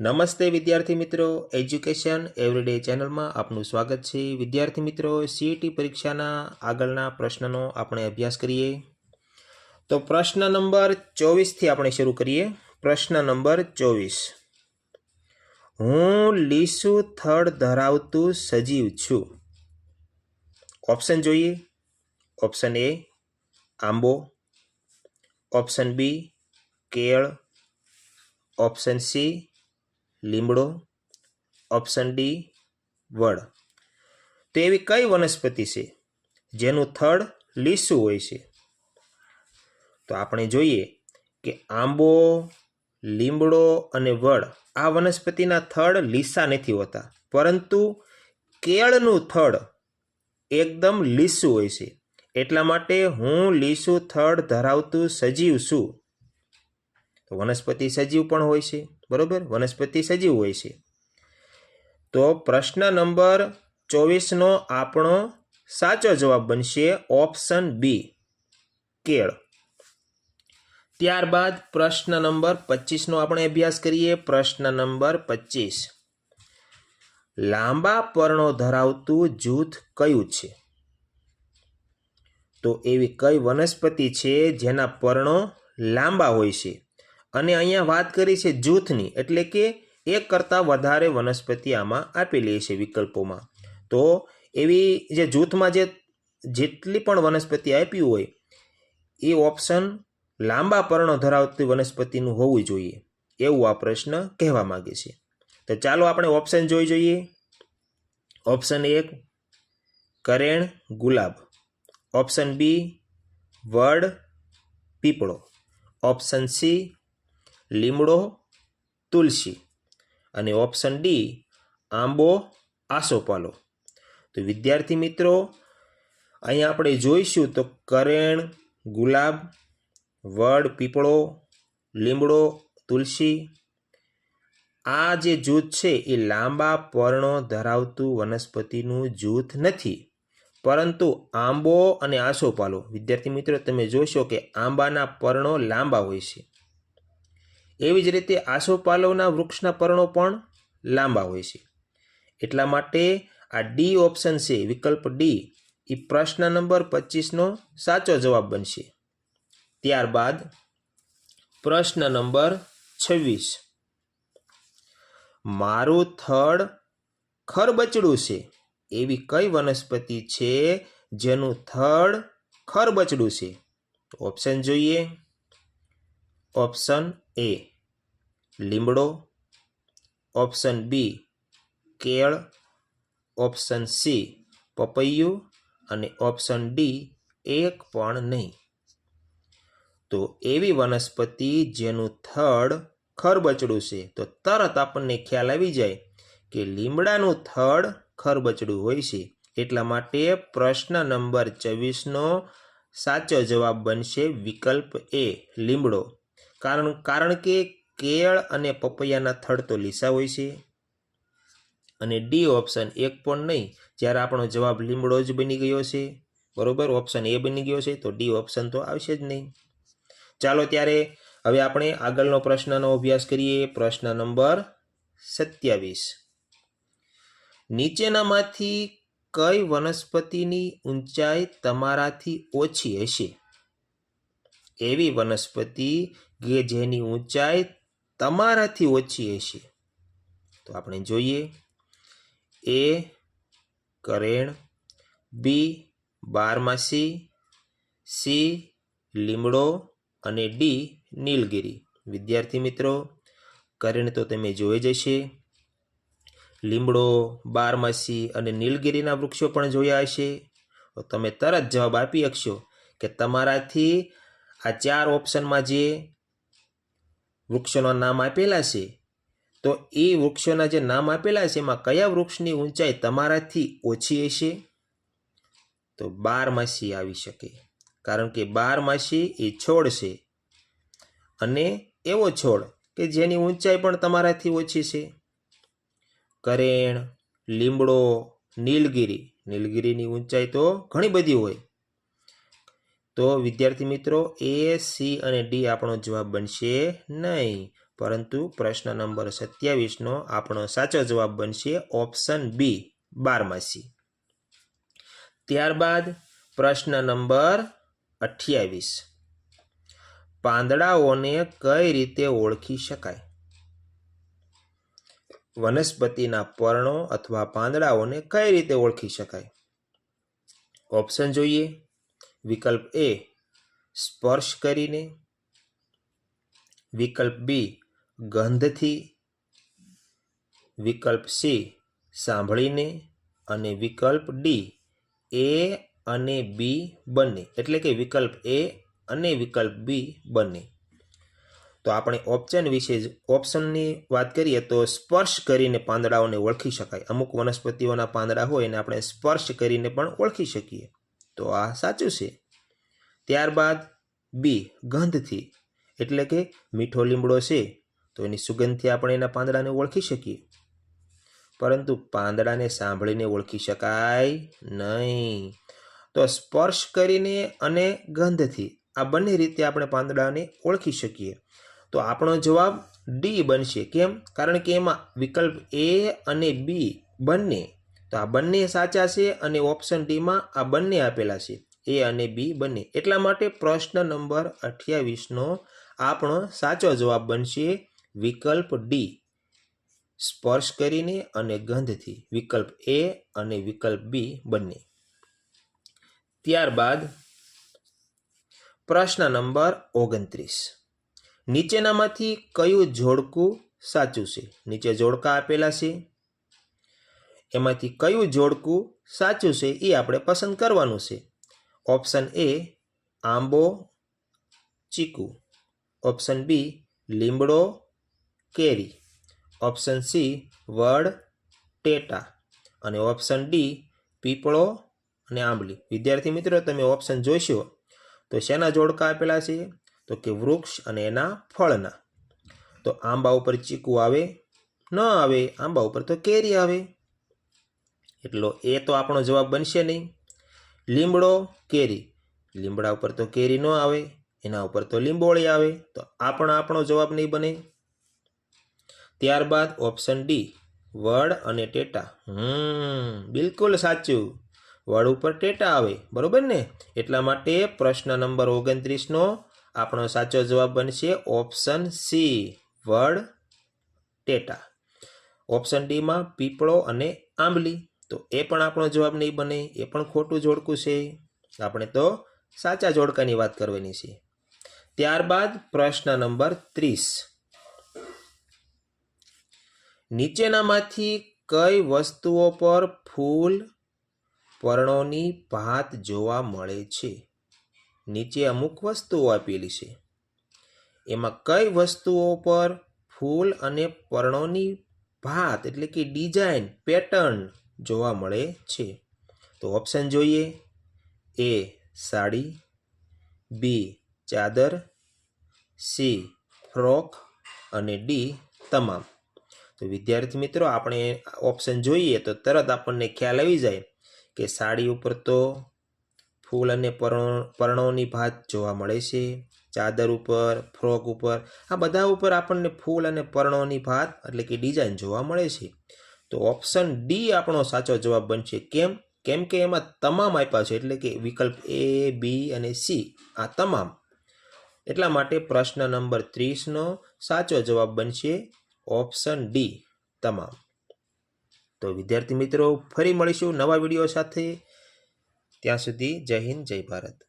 નમસ્તે વિદ્યાર્થી મિત્રો એજ્યુકેશન એવરીડે ચેનલમાં આપનું સ્વાગત છે. વિદ્યાર્થી મિત્રો સીઈટી પરીક્ષાના આગળના પ્રશ્નનો આપણે અભ્યાસ કરીએ. તો પ્રશ્ન નંબર ચોવીસથી આપણે શરૂ કરીએ. પ્રશ્ન નંબર ચોવીસ. હું લીસું થડ ધરાવતું સજીવ છું. ઓપ્શન જોઈએ. ઓપ્શન એ, આંબો. ઓપ્શન બી, કેળ. ઓપ્શન સી લીમડો ઓપ્શન ડી વડ. તો એવી કઈ વનસ્પતિ છે જેનું થડ લીસું હોય છે? તો આપણે જોઈએ કે આંબો, લીમડો અને વડ આ વનસ્પતિના થડ લીસા નથી હોતા, પરંતુ કેળનું થડ એકદમ લીસું હોય છે. એટલા માટે હું લીસું થડ ધરાવતું સજીવ છું. તો વનસ્પતિ સજીવ પણ હોય છે. બરોબર? વનસ્પતિ સજીવ હોય છે. તો પ્રશ્ન નંબર ચોવીસનો આપણો સાચો જવાબ બનશે ઓપ્શન બી, કેળ. ત્યારબાદ પ્રશ્ન નંબર પચીસનો આપણે અભ્યાસ કરીએ. પ્રશ્ન નંબર પચીસ. લાંબા પર્ણો ધરાવતું જૂથ કયું છે? તો એવી કઈ વનસ્પતિ છે જેના પર્ણો લાંબા હોય છે? અને અહીંયા વાત કરી છે જૂથની, એટલે કે એક કરતાં વધારે વનસ્પતિ આમાં આપેલી છે વિકલ્પોમાં. તો એવી જે જૂથમાં જે જેટલી પણ વનસ્પતિ આપી હોય, એ ઓપ્શન લાંબા પર્ણો ધરાવતી વનસ્પતિનું હોવું જોઈએ, એવું આ પ્રશ્ન કહેવા માગે છે. તો ચાલો આપણે ઓપ્શન જોઈ જોઈએ. ઓપ્શન એક, કરેણ ગુલાબ. ઓપ્શન બી, વડ પીપળો. ઓપ્શન સી લીમડો, તુલસી અને ઓપ્શન ડી, આંબો આસોપાલો તો વિદ્યાર્થી મિત્રો, અહીંયા આપણે જોઈશું તો કરેણ, ગુલાબ, વડ, પીપળો, લીમડો, તુલસી, આ જે જૂથ છે એ લાંબા પર્ણો ધરાવતું વનસ્પતિનું જૂથ નથી. પરંતુ આંબો અને આસોપાલો વિદ્યાર્થી મિત્રો, તમે જોશો કે આંબાના પર્ણો લાંબા હોય છે. એવી જ રીતે આસોપાલવના વૃક્ષના પર્ણો પણ લાંબા હોય છે. એટલા માટે આ ડી ઓપ્શન છે, વિકલ્પ ડી. એ પ્રશ્ન નંબર પચીસનો સાચો જવાબ બનશે. ત્યારબાદ પ્રશ્ન નંબર છવ્વીસ. મારું થડ ખરબચડું છે. એવી કઈ વનસ્પતિ છે જેનું થડ ખરબચડું છે? ઓપ્શન જોઈએ. Option A. લીમડો. ઓપ્શન બી, કેળ. ઓપ્શન સી, પપૈયું. અને ઓપ્શન ડી, એક પણ નહીં. તો એવી વનસ્પતિ જેનું થડ ખરબચડું છે. તો તરત આપણને ખ્યાલ આવી જાય કે લીમડાનું થડ ખરબચડું હોય છે. એટલા માટે પ્રશ્ન નંબર ચોવીસનો સાચો જવાબ બનશે વિકલ્પ એ, લીમડો. કારણ કારણ કે કેળ અને પપૈયાના થડ તો લીસા હોય છે. અને ડી ઓપ્શન એક પણ નહીં, જ્યારે આપણો જવાબ લીમડો જ બની ગયો છે. બરોબર? ઓપ્શન એ બની ગયો છે, તો ડી ઓપ્શન તો આવશે જ નહીં. ચાલો ત્યારે હવે આપણે આગળનો પ્રશ્નનો અભ્યાસ કરીએ. પ્રશ્ન નંબર સત્યાવીસ. નીચેનામાંથી કઈ વનસ્પતિની ઊંચાઈ તમારાથી ઓછી હશે? એવી વનસ્પતિ કે જેની ઊંચાઈ તમારાથી ઓછી હશે. તો આપણે જોઈએ. એ કરેણ, બી બારમાસી સી લીમડો અને ડી નીલગિરી. વિદ્યાર્થી મિત્રો, કરેણ તો તમે જોઈ જશે લીમડો બારમાસી અને નીલગિરીના વૃક્ષો પણ જોયા હશે. તો તમે તરત જવાબ આપી શકશો કે તમારાથી આ ચાર ઓપ્શનમાં જે વૃક્ષોના નામ આપેલા છે. તો એ વૃક્ષોના જે નામ આપેલા છે, એમાં કયા વૃક્ષની ઊંચાઈ તમારાથી ઓછી હશે? તો બારમાસી આવી શકે. કારણ કે બારમાસી એ છોડ છે. અને એવો છોડ કે જેની ઊંચાઈ પણ તમારાથી ઓછી છે. કરેણ, લીમડો, નીલગિરી. નીલગિરીની ઊંચાઈ તો ઘણી બધી હોય. તો વિદ્યાર્થી મિત્રો એ સી અને ડી આપણો જવાબ બનશે નહીં. પરંતુ પ્રશ્ન નંબર સત્યાવીસનો આપણો સાચો જવાબ બનશે ઓપ્શન બી બારમાસી. ત્યારબાદ પ્રશ્ન નંબર અઠ્યાવીસ. પાંદડાઓને કઈ રીતે ઓળખી શકાય? વનસ્પતિના પર્ણો અથવા પાંદડાઓને કઈ રીતે ઓળખી શકાય? ઓપ્શન જોઈએ. વિકલ્પ એ સ્પર્શ કરીને, વિકલ્પ બી ગંધથી, વિકલ્પ સી સાંભળીને અને વિકલ્પ ડી એ અને બી બંને. એટલે કે વિકલ્પ એ અને વિકલ્પ બી બંને. તો આપણે ઓપ્શન વિશે જ ઓપ્શનની વાત કરીએ તો સ્પર્શ કરીને પાંદડાઓને ઓળખી શકાય. અમુક વનસ્પતિઓના પાંદડા હોય એને આપણે સ્પર્શ કરીને પણ ઓળખી શકીએ. તો આ સાચું છે. ત્યારબાદ બી ગંધથી. એટલે કે મીઠો લીમડો છે, તો એની સુગંધથી આપણે એના પાંદડાને ઓળખી શકીએ. પરંતુ પાંદડાને સાંભળીને ઓળખી શકાય નહીં. તો સ્પર્શ કરીને અને ગંધથી આ બંને રીતે આપણે પાંદડાને ઓળખી શકીએ. તો આપણો જવાબ ડી બનશે. કેમ? કારણ કે એમાં વિકલ્પ એ અને બી બંને તો આ બંને સાચા છે અને ઓપ્શન ડીમાં આ બંને આપેલા છે. એ અને બી બંને. એટલા માટે પ્રશ્ન નંબર અઠ્યાવીસનો આપણો સાચો જવાબ બનશે વિકલ્પ ડી સ્પર્શ કરીને અને ગંધથી. વિકલ્પ એ અને વિકલ્પ બી બંને. ત્યારબાદ પ્રશ્ન નંબર ઓગણત્રીસ. નીચેનામાંથી કયું જોડકું સાચું છે? નીચે જોડકા આપેલા છે. એમાંથી કયું જોડકું સાચું છે એ આપણે પસંદ કરવાનું છે? ઓપ્શન એ આંબો, ચીકુ. ઓપ્શન બી લીમડો, કેરી. ઓપ્શન સી વડ, ટેટા. અને ઓપ્શન ડી પીપળો અને આંબલી. વિદ્યાર્થી મિત્રો, તમે ઓપ્શન જોઈશો તો શેના જોડકા આપેલા છે? તો કે વૃક્ષ અને એના ફળના. તો આંબા ઉપર ચીકુ આવે, ન આવે, આંબા ઉપર તો કેરી આવે. એટલો એ તો આપણો જવાબ બનશે નહીં. લીમડો કેરી. લીમડા ઉપર તો કેરી ન આવે, એના ઉપર તો લીંબોળી આવે, તો આ પણ આપણો જવાબ નહીં બને. ત્યારબાદ ઓપ્શન ડી, વડ અને ટેટા. હમ, બિલકુલ સાચું. વડ ઉપર ટેટા આવે, બરોબર ને? એટલા માટે પ્રશ્ન નંબર ઓગણત્રીસનો આપણો સાચો જવાબ બનશે ઓપ્શન સી, વડ, ટેટા. ઓપ્શન ડીમાં પીપળો અને આંબલી. તો એ પણ આપણો જવાબ નહીં બને, એ પણ ખોટું જોડકું છે. આપણે તો સાચા જોડકાની વાત કરવાની છે. ત્યારબાદ પ્રશ્ન નંબર ત્રીસ. નીચેનામાંથી કઈ વસ્તુઓ પર ફૂલ પર્ણોની ભાત જોવા મળે છે? નીચે અમુક વસ્તુઓ આપેલી છે. એમાં કઈ વસ્તુઓ પર ફૂલ અને પર્ણોની ભાત એટલે કે ડિઝાઇન પેટર્ન જોવા મળે છે. તો ઓપ્શન જોઈએ. એ સાડી. બી ચાદર. સી ફ્રોક અને ડી તમામ. તો વિદ્યાર્થી મિત્રો, આપણે ઓપ્શન જોઈએ તો તરત આપણને ખ્યાલ આવી જાય કે સાડી ઉપર તો ફૂલ અને પરણો, પર્ણોની ભાત જોવા મળે છે. ચાદર ઉપર ફ્રોક ઉપર, આ બધા ઉપર આપણને ફૂલ અને પર્ણોની ભાત એટલે કે ડિઝાઇન જોવા મળે છે. તો ઓપ્શન ડી આપણો સાચો જવાબ બનશે કેમ? કેમ કે એમાં તમામ આપ્યા છે, એટલે કે વિકલ્પ એ બી અને સી આ તમામ. એટલા માટે પ્રશ્ન નંબર ત્રીસનો સાચો જવાબ બનશે ઓપ્શન ડી તમામ. તો વિદ્યાર્થી મિત્રો, ફરી મળીશું નવા વીડિયો સાથે. ત્યાં સુધી જય હિન્દ, જય ભારત.